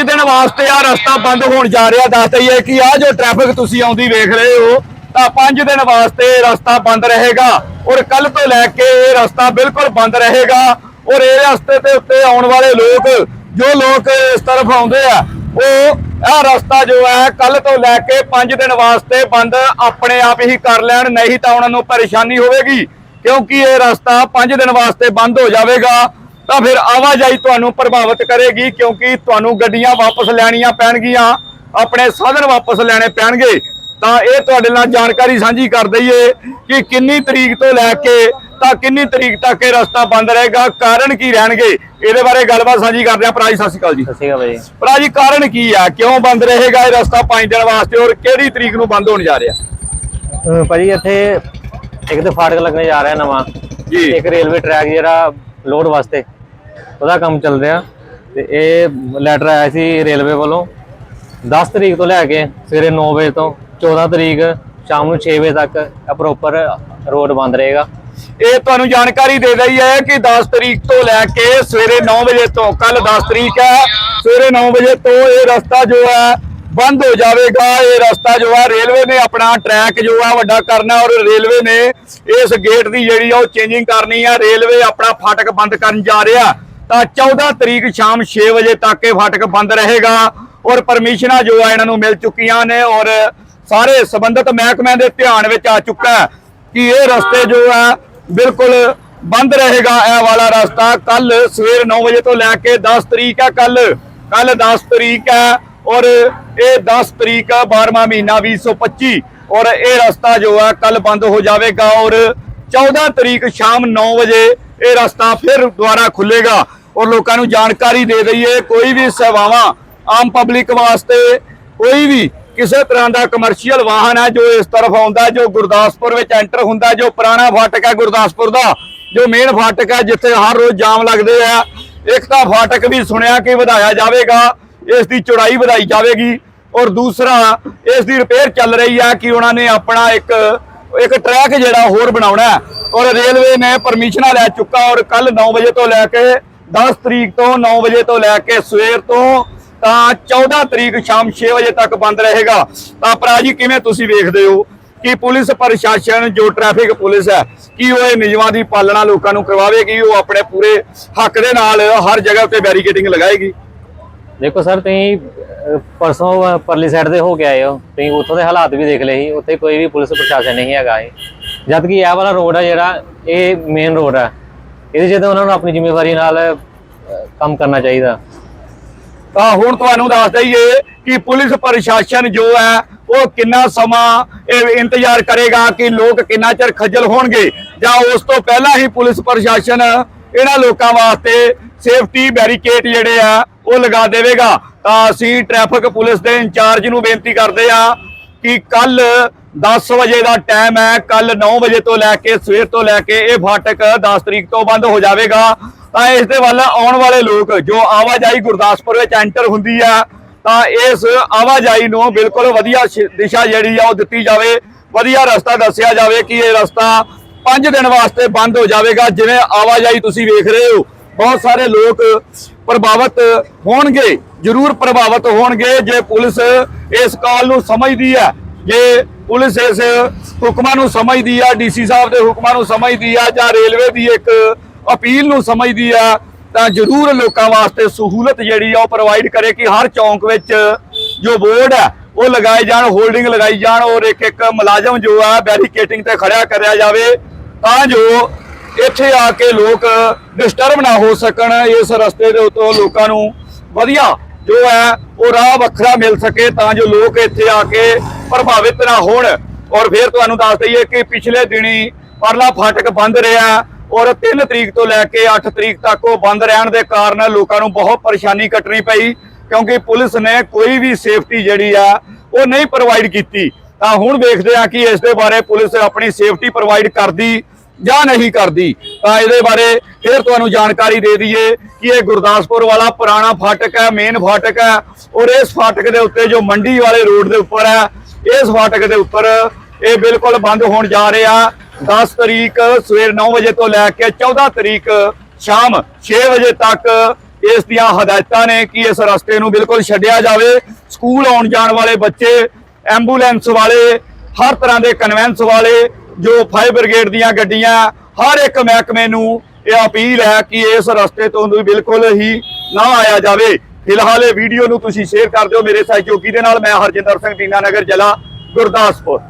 ਦਿਨ ਵਾਸਤੇ ਆ ਰਸਤਾ ਬੰਦ ਹੋਣ ਜਾ ਰਿਹਾ, ਦੱਸ ਦਈਏ ਕਿ ਆ ਜੋ ਟ੍ਰੈਫਿਕ ਤੁਸੀਂ ਆਉਂਦੀ ਵੇਖ ਰਹੇ ਹੋ, ਤਾਂ ਪੰਜ ਦਿਨ ਵਾਸਤੇ ਰਸਤਾ ਬੰਦ ਰਹੇਗਾ। ਔਰ ਕੱਲ ਤੋਂ ਲੈ ਕੇ ਇਹ ਰਸਤਾ ਬਿਲਕੁਲ ਬੰਦ ਰਹੇਗਾ। ਔਰ ਇਹ ਰਸਤੇ ਦੇ ਉੱਤੇ ਆਉਣ ਵਾਲੇ ਲੋਕ, ਜੋ ਲੋਕ ਇਸ ਤਰਫ ਆਉਂਦੇ ਆ, ਉਹ ਇਹ ਰਸਤਾ ਜੋ ਹੈ ਕੱਲ ਤੋਂ ਲੈ ਕੇ 5 ਦਿਨ ਵਾਸਤੇ ਬੰਦ ਆਪਣੇ ਆਪ ਹੀ ਕਰ ਲੈਣ, ਨਹੀਂ ਤਾਂ ਉਹਨਾਂ ਨੂੰ ਪਰੇਸ਼ਾਨੀ ਹੋਵੇਗੀ। ਕਿਉਂਕਿ ਇਹ ਰਸਤਾ 5 ਦਿਨ ਵਾਸਤੇ ਬੰਦ ਹੋ ਜਾਵੇਗਾ। ਤਾਂ ਫਿਰ ਆਵਾਜਾਈ ਤੁਹਾਨੂੰ ਪ੍ਰਭਾਵਿਤ ਕਰੇਗੀ ਕਿਉਂਕਿ ਤੁਹਾਨੂੰ ਗੱਡੀਆਂ ਵਾਪਸ ਲੈਣੀਆਂ ਪੈਣਗੀਆਂ ਆਪਣੇ ਸਾਧਨ ਵਾਪਸ ਲੈਣੇ ਪੈਣਗੇ। ਤਾਂ ਇਹ ਤੁਹਾਡੇ ਨਾਲ ਜਾਣਕਾਰੀ ਸਾਂਝੀ ਕਰ ਦਈਏ ਕਿ ਕਿੰਨੀ ਤਰੀਕ ਤੋਂ ਲੈ ਕੇ ਤਾਂ ਕਿੰਨੀ ਤਰੀਕ ਤੱਕ ਇਹ ਰਸਤਾ ਬੰਦ ਰਹੇਗਾ ਕਾਰਨ ਕੀ ਰਹਿਣਗੇ ਇਹਦੇ ਬਾਰੇ ਗੱਲਬਾਤ ਸਾਂਝੀ ਕਰਦੇ ਹਾਂ। ਭਰਾ ਜੀ ਸਤਿ ਸ਼੍ਰੀ ਅਕਾਲ ਜੀ। ਸਤਿ ਸ਼੍ਰੀ ਅਕਾਲ ਭਾਈ ਭਰਾ ਜੀ ਕਾਰਨ ਕੀ ਆ ਕਿਉਂ ਬੰਦ ਰਹੇਗਾ ਇਹ ਰਸਤਾ 5 ਦਿਨ ਵਾਸਤੇ ਔਰ ਕਿਹੜੀ ਤਰੀਕ ਨੂੰ ਬੰਦ ਹੋਣ ਜਾ ਰਿਹਾ? ਭਾਜੀ ਇੱਥੇ ਇੱਕ ਤਾਂ ਫਾਟਕ ਲੱਗਣੇ ਜਾ ਰਿਹਾ ਨਵਾਂ। ਜੀ। ਇੱਕ ਰੇਲਵੇ ਟਰੈਕ ਜਿਹੜਾ ਲੋਡ ਵਾਸਤੇ। ਉਹਦਾ ਕੰਮ ਚੱਲ ਰਿਹਾ ਤੇ ਇਹ ਲੈਟਰ ਆਇਆ ਸੀ ਰੇਲਵੇ ਵੱਲੋਂ। 10 ਤਰੀਕ ਤੋਂ ਲੈ ਕੇ ਸਵੇਰੇ 9 ਵਜੇ ਤੋਂ 14 ਤਰੀਕ ਸ਼ਾਮ ਨੂੰ 6 ਵਜੇ ਤੱਕ ਪ੍ਰੋਪਰ ਰੋਡ ਬੰਦ ਰਹੇਗਾ। ਇਹ ਤੁਹਾਨੂੰ ਜਾਣਕਾਰੀ ਦੇ ਦਈ ਹੈ ਕਿ 10 ਤਰੀਕ ਤੋਂ ਲੈ ਕੇ ਸਵੇਰੇ 9 ਵਜੇ ਤੋਂ, ਕੱਲ 10 ਤਰੀਕ ਹੈ, ਸਵੇਰੇ 9 ਵਜੇ ਤੋਂ ਇਹ ਰਸਤਾ ਜੋ ਹੈ ਬੰਦ ਹੋ ਜਾਵੇਗਾ। ਇਹ ਰਸਤਾ ਜੋ ਹੈ, ਰੇਲਵੇ ਨੇ ਆਪਣਾ ਟਰੈਕ ਜੋ ਆ ਵੱਡਾ ਕਰਨਾ ਔਰ ਰੇਲਵੇ ਨੇ ਇਸ ਗੇਟ ਦੀ ਜਿਹੜੀ ਆ ਉਹ ਚੇਂਜਿੰਗ ਕਰਨੀ ਆ। ਰੇਲਵੇ ਆਪਣਾ ਫਾਟਕ ਬੰਦ ਕਰਨ ਜਾ ਰਿਹਾ। ਤਾਂ 14 ਤਰੀਕ ਸ਼ਾਮ 6 ਵਜੇ ਤੱਕ ਇਹ ਫਾਟਕ ਬੰਦ ਰਹੇਗਾ ਔਰ ਪਰਮਿਸ਼ਨਾਂ ਜੋ ਆ ਇਹਨਾਂ ਨੂੰ ਮਿਲ ਚੁੱਕੀਆਂ ਨੇ ਔਰ ਸਾਰੇ ਸੰਬੰਧਿਤ ਮਹਿਕਮਿਆਂ ਦੇ ਧਿਆਨ ਵਿੱਚ ਆ ਚੁੱਕਾ ਕਿ ਇਹ ਰਸਤੇ ਜੋ ਹੈ ਬਿਲਕੁਲ ਬੰਦ ਰਹੇਗਾ ਇਹ ਵਾਲਾ ਰਸਤਾ। ਕੱਲ ਸਵੇਰ 9 ਵਜੇ ਤੋਂ ਲੈ ਕੇ 10 ਤਰੀਕ ਹੈ ਕੱਲ ਕੱਲ 10 ਤਰੀਕ ਹੈ ਔਰ ਇਹ 10 ਤਰੀਕ ਹੈ 12ਵਾਂ ਮਹੀਨਾ 2025 ਔਰ ਇਹ ਰਸਤਾ ਜੋ ਹੈ ਕੱਲ ਬੰਦ ਹੋ ਜਾਵੇਗਾ ਔਰ 14 ਤਰੀਕ ਸ਼ਾਮ 9 ਵਜੇ ਇਹ ਰਸਤਾ ਫਿਰ ਦੁਬਾਰਾ ਖੁੱਲੇਗਾ ਔਰ ਲੋਕਾਂ ਨੂੰ ਜਾਣਕਾਰੀ ਦੇ ਦਈਏ, ਕੋਈ ਵੀ ਸੇਵਾਵਾਂ ਆਮ ਪਬਲਿਕ ਵਾਸਤੇ ਕੋਈ ਵੀ ਕਿਸੇ ਤਰ੍ਹਾਂ ਦਾ ਕਮਰਸ਼ੀਅਲ ਵਾਹਨ ਹੈ, ਜੋ ਇਸ ਤਰਫ ਆਉਂਦਾ, ਜੋ ਗੁਰਦਾਸਪੁਰ ਵਿੱਚ ਐਂਟਰ ਹੁੰਦਾ, ਜੋ ਪੁਰਾਣਾ ਫਾਟਕ ਹੈ ਗੁਰਦਾਸਪੁਰ ਦਾ, ਜੋ ਮੇਨ ਫਾਟਕ ਹੈ, ਜਿੱਥੇ ਹਰ ਰੋਜ਼ ਜਾਮ ਲੱਗਦੇ ਆ। ਇੱਕ ਤਾਂ ਫਾਟਕ ਵੀ ਸੁਣਿਆ ਕਿ ਵਧਾਇਆ ਜਾਵੇਗਾ, ਇਸ ਦੀ ਚੌੜਾਈ ਵਧਾਈ ਜਾਵੇਗੀ, ਔਰ ਦੂਸਰਾ, ਇਸ ਦੀ ਰਿਪੇਅਰ ਚੱਲ ਰਹੀ ਹੈ ਕਿ ਉਹਨਾਂ ਨੇ ਆਪਣਾ ਇੱਕ ਇੱਕ ਟਰੈਕ ਜਿਹੜਾ ਹੋਰ ਬਣਾਉਣਾ ਔਰ ਰੇਲਵੇ ਨੇ ਪਰਮਿਸ਼ਨਾਂ ਲੈ ਚੁੱਕਾ, ਔਰ ਕੱਲ 9 ਵਜੇ ਤੋਂ ਲੈ ਕੇ 10 ਤਰੀਕ ਤੋਂ 9 ਵਜੇ ਤੋਂ ਲੈ ਕੇ ਸਵੇਰ ਤੋਂ ਤਾਂ 14 ਤਰੀਕ ਸ਼ਾਮ 6 ਵਜੇ ਤੱਕ ਬੰਦ ਰਹੇਗਾ। ਤਾਂ ਭਰਾ ਜੀ, ਕਿਵੇਂ ਤੁਸੀਂ ਵੇਖਦੇ ਹੋ ਕਿ ਪੁਲਿਸ ਪ੍ਰਸ਼ਾਸਨ, ਜੋ ਟ੍ਰੈਫਿਕ ਪੁਲਿਸ ਹੈ, ਕੀ ਉਹ ਇਹ ਨਿਯਮਾਂ ਦੀ ਪਾਲਣਾ ਲੋਕਾਂ ਨੂੰ ਕਰਵਾਵੇਗੀ? ਉਹ ਆਪਣੇ ਪੂਰੇ ਹੱਕ ਦੇ ਨਾਲ ਹਰ ਜਗ੍ਹਾ ਤੇ ਬੈਰੀਕੇਡਿੰਗ ਲਗਾਏਗੀ? ਦੇਖੋ ਸਰ, ਤੁਸੀਂ ਪਰਸੋਂ ਪਰਲੀ ਸਾਈਡ ਦੇ ਹੋ ਕੇ ਆਏ ਹੋ। ਤੁਸੀਂ ਉੱਥੋਂ ਦੇ ਹਾਲਾਤ ਵੀ ਦੇਖ ਲਏ ਸੀ। ਉੱਥੇ ਕੋਈ ਵੀ ਪੁਲਿਸ ਪ੍ਰਸ਼ਾਸਨ ਨਹੀਂ ਹੈਗਾ ਇਹ ਜਦ ਕਿ ਇਹ ਵਾਲਾ ਰੋਡ ਹੈ ਜਿਹੜਾ, ਇਹ ਮੇਨ ਰੋਡ ਹੈ ਇਹਦੇ ਜਿਹਦੇ ਉਹਨਾਂ ਨੂੰ ਆਪਣੀ ਜ਼ਿੰਮੇਵਾਰੀ ਨਾਲ ਕੰਮ ਕਰਨਾ ਚਾਹੀਦਾ। ਤਾਂ ਹੁਣ ਤੁਹਾਨੂੰ ਦੱਸ ਦਈਏ ਕਿ ਪੁਲਿਸ ਪ੍ਰਸ਼ਾਸਨ ਜੋ ਹੈ, ਉਹ ਕਿੰਨਾ ਸਮਾਂ ਇਹ ਇੰਤਜ਼ਾਰ ਕਰੇਗਾ ਕਿ ਲੋਕ ਕਿੰਨਾ ਚਿਰ ਖੱਜਲ ਹੋਣਗੇ? ਜਾਂ ਉਸ ਤੋਂ ਪਹਿਲਾਂ ਹੀ ਪੁਲਿਸ ਪ੍ਰਸ਼ਾਸਨ ਇਹਨਾਂ ਲੋਕਾਂ ਵਾਸਤੇ ਸੇਫਟੀ ਬੈਰੀਕੇਡ ਜਿਹੜੇ ਆ, ਉਹ ਲਗਾ ਦੇਵੇਗਾ। ਤਾਂ ਅਸੀਂ ਟ੍ਰੈਫਿਕ ਪੁਲਿਸ ਦੇ ਇੰਚਾਰਜ ਨੂੰ ਬੇਨਤੀ ਕਰਦੇ ਆ ਕਿ ਕੱਲ 10 ਵਜੇ ਦਾ ਟਾਈਮ ਹੈ। ਕੱਲ 9 ਵਜੇ ਤੋਂ ਲੈ ਕੇ ਸਵੇਰ ਤੋਂ ਲੈ ਕੇ ਇਹ ਫਾਟਕ 10 ਤਰੀਕ ਤੋਂ ਬੰਦ ਹੋ ਜਾਵੇਗਾ। ਤਾਂ ਇਸ ਦੇ ਵੱਲ ਆਉਣ ਵਾਲੇ ਲੋਕ, ਜੋ ਆਵਾਜਾਈ ਗੁਰਦਾਸਪੁਰ ਵਿੱਚ ਐਂਟਰ ਹੁੰਦੀ ਆ ਤਾਂ ਇਸ ਆਵਾਜਾਈ ਨੂੰ ਬਿਲਕੁਲ ਵਧੀਆ ਦਿਸ਼ਾ ਜਿਹੜੀ ਆ ਉਹ ਦਿੱਤੀ ਜਾਵੇ। ਵਧੀਆ ਰਸਤਾ ਦੱਸਿਆ ਜਾਵੇ ਕਿ ਇਹ ਰਸਤਾ 5 ਦਿਨ ਵਾਸਤੇ ਬੰਦ ਹੋ ਜਾਵੇਗਾ। ਜਿਵੇਂ ਆਵਾਜਾਈ ਤੁਸੀਂ ਵੇਖ ਰਹੇ ਹੋ, ਬਹੁਤ ਸਾਰੇ ਲੋਕ ਪ੍ਰਭਾਵਿਤ ਹੋਣਗੇ, ਜ਼ਰੂਰ ਪ੍ਰਭਾਵਿਤ ਹੋਣਗੇ। ਜੇ ਪੁਲਿਸ ਇਸ ਕਾਲ ਨੂੰ ਸਮਝਦੀ ਹੈ, ਜੇ ਪੁਲਿਸ ਇਸ ਹੁਕਮਾਂ ਨੂੰ ਸਮਝਦੀ ਆ, ਡੀਸੀ ਸਾਹਿਬ ਦੇ ਹੁਕਮਾਂ ਨੂੰ ਸਮਝਦੀ ਆ ਜਾਂ ਰੇਲਵੇ ਦੀ ਇੱਕ ਅਪੀਲ ਨੂੰ ਸਮਝਦੀ ਆ, ਤਾਂ ਜ਼ਰੂਰ ਲੋਕਾਂ ਵਾਸਤੇ ਸਹੂਲਤ ਜਿਹੜੀ ਆ ਉਹ ਪ੍ਰੋਵਾਈਡ ਕਰੇ ਕਿ ਹਰ ਚੌਂਕ ਵਿੱਚ ਜੋ ਬੋਰਡ ਹੈ ਉਹ ਲਗਾਏ ਜਾਣ ਹੋਲਡਿੰਗ ਲਗਾਈ ਜਾਣ ਔਰ ਇੱਕ ਇੱਕ ਮੁਲਾਜ਼ਮ ਜੋ ਆ ਬੈਰੀਕੇਟਿੰਗ ਤੇ ਖੜਿਆ ਕਰਿਆ ਜਾਵੇ ਤਾਂ ਜੋ ਇੱਥੇ ਆ ਕੇ ਲੋਕ ਡਿਸਟਰਬ ਨਾ ਹੋ ਸਕਣ, ਇਸ ਰਸਤੇ ਦੇ ਉੱਤੋਂ ਲੋਕਾਂ ਨੂੰ ਵਧੀਆ ਜੋ ਹੈ, ਉਹ ਰਾਹ ਵੱਖਰਾ ਮਿਲ ਸਕੇ ਤਾਂ ਜੋ ਲੋਕ ਇੱਥੇ ਆ ਕੇ ਪ੍ਰਭਾਵਿਤ ਨਾ ਹੋਣ। ਔਰ ਫਿਰ ਤੁਹਾਨੂੰ ਦੱਸ ਦਈਏ ਕਿ ਪਿਛਲੇ ਦਿਨੀ ਪਰਲਾ ਫਾਟਕ ਬੰਦ ਰਿਹਾ ਔਰ 3 ਤਰੀਕ ਤੋਂ ਲੈ ਕੇ 8 ਤਰੀਕ ਤੱਕ ਉਹ ਬੰਦ ਰਹਿਣ ਦੇ ਕਾਰਨ ਲੋਕਾਂ ਨੂੰ ਬਹੁਤ ਪਰੇਸ਼ਾਨੀ ਕੱਟਣੀ ਪਈ, ਕਿਉਂਕਿ ਪੁਲਿਸ ਨੇ ਕੋਈ ਵੀ ਸੇਫਟੀ ਜਿਹੜੀ ਆ, ਉਹ ਨਹੀਂ ਪ੍ਰੋਵਾਈਡ ਕੀਤੀ। ਤਾਂ ਹੁਣ ਵੇਖਦੇ ਆ ਕਿ ਇਸ ਦੇ ਬਾਰੇ ਪੁਲਿਸ ਆਪਣੀ ਸੇਫਟੀ ਪ੍ਰੋਵਾਈਡ ਕਰਦੀ ਜਾਂ ਨਹੀਂ ਕਰਦੀ, ਤਾਂ ਇਹਦੇ ਬਾਰੇ ਫਿਰ ਤੁਹਾਨੂੰ ਜਾਣਕਾਰੀ ਦੇ ਦਈਏ ਕਿ ਇਹ ਗੁਰਦਾਸਪੁਰ ਵਾਲਾ ਪੁਰਾਣਾ ਫਾਟਕ ਹੈ ਮੇਨ ਫਾਟਕ ਹੈ, ਔਰ ਇਸ ਫਾਟਕ ਦੇ ਉੱਤੇ ਜੋ ਮੰਡੀ ਵਾਲੇ ਰੋਡ ਦੇ ਉੱਪਰ ਹੈ, ਇਸ ਫਾਟਕ ਦੇ ਉੱਪਰ ਇਹ ਬਿਲਕੁਲ ਬੰਦ ਹੋਣ ਜਾ ਰਿਹਾ 10 ਤਰੀਕ ਸਵੇਰ 9 ਵਜੇ ਤੋਂ ਲੈ ਕੇ 14 ਤਰੀਕ ਸ਼ਾਮ 6 ਵਜੇ ਤੱਕ ਇਸ ਦੀਆਂ ਹਦਾਇਤਾਂ ਨੇ ਕਿ ਇਸ ਰਸਤੇ ਨੂੰ ਬਿਲਕੁਲ ਛੱਡਿਆ ਜਾਵੇ। ਸਕੂਲ ਆਉਣ ਜਾਣ ਵਾਲੇ ਬੱਚੇ, ਐਂਬੂਲੈਂਸ ਵਾਲੇ, ਹਰ ਤਰ੍ਹਾਂ ਦੇ ਕਨਵੈਂਸ ਵਾਲੇ ਜੋ ਫਾਇਰ ਬ੍ਰਿਗੇਡ ਦੀਆਂ ਗੱਡੀਆਂ ਹਰ ਇੱਕ ਮਹਿਕਮੇ ਨੂੰ ਇਹ ਅਪੀਲ ਹੈ ਕਿ ਇਸ ਰਸਤੇ ਤੋਂ ਬਿਲਕੁਲ ਹੀ ਨਾ ਆਇਆ ਜਾਵੇ। ਫਿਲਹਾਲ ਇਹ ਵੀਡੀਓ ਨੂੰ ਤੁਸੀਂ ਸ਼ੇਅਰ ਕਰ ਦਿਓ ਮੇਰੇ ਸਹਿਯੋਗੀ ਦੇ ਨਾਲ। ਮੈਂ ਹਰਜਿੰਦਰ ਸਿੰਘ ਟੀਨਾ ਨਗਰ, ਜ਼ਿਲ੍ਹਾ ਗੁਰਦਾਸਪੁਰ।